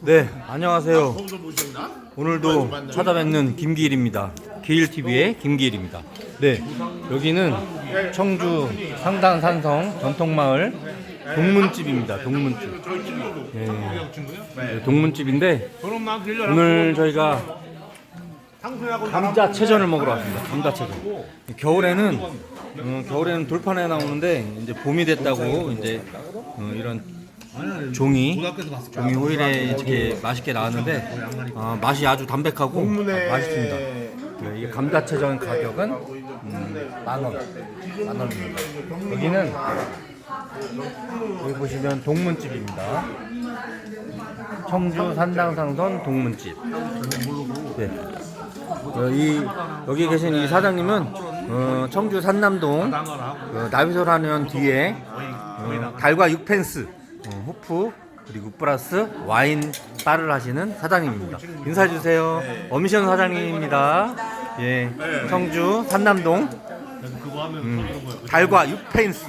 네, 안녕하세요. 오늘도 찾아뵙는 김기일입니다. 기일TV의 김기일입니다. 네, 여기는 청주 상단산성 전통마을 동문집입니다. 동문집. 네? 네, 동문집인데. 오늘 저희가 감자채전을 먹으러 왔습니다. 감자채전. 겨울에는 어, 겨울에는 돌판에 나오는데 이제 봄이 됐다고 이제 어, 이런 종이 종이 호일에 이렇게 맛있게 나왔는데 어, 맛이 아주 담백하고 문에 맛있습니다. 네, 이게 감자채전 가격은 음, 만 원, 만 원입니다. 여기는 여기 보시면 동문집입니다. 청주 산당상선 동문집. 네. 여기 여기 계신 이 사장님은 어, 청주 산남동 어, 나비소라는 뒤에 어, 달과 육펜스 어, 호프 그리고 플러스 와인 바를 하시는 사장님입니다. 인사해 주세요. 엄시현 사장님입니다. 예, 청주 산남동 음, 달과 육펜스.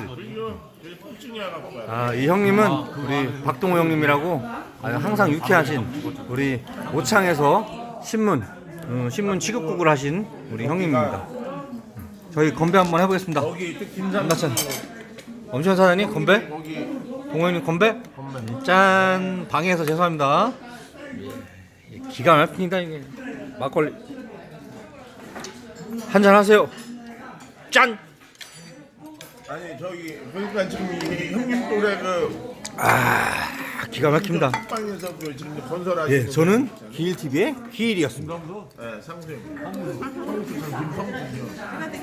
아, 이 형님은 우리 박동호 형님이라고 아주 항상 유쾌하신 우리 오창에서 신문 어, 신문 취급국을 하신 우리 형님입니다. 저희 건배 한번 해보겠습니다. 여기 김삼 감자찬. 엄시현 사장님 건배? 동호 형님 건배? 짠 방해해서 죄송합니다. 예, 기가 막힙니다 이게 막걸리 한 잔 하세요. 짠. 아니 저기 보니까 지금 이 형님 또래 그 아 기가 막힙니다. 빵에서 그 지금 건설하시는 예, 저는 기일 TV의 기일이었습니다. 예, 상수님.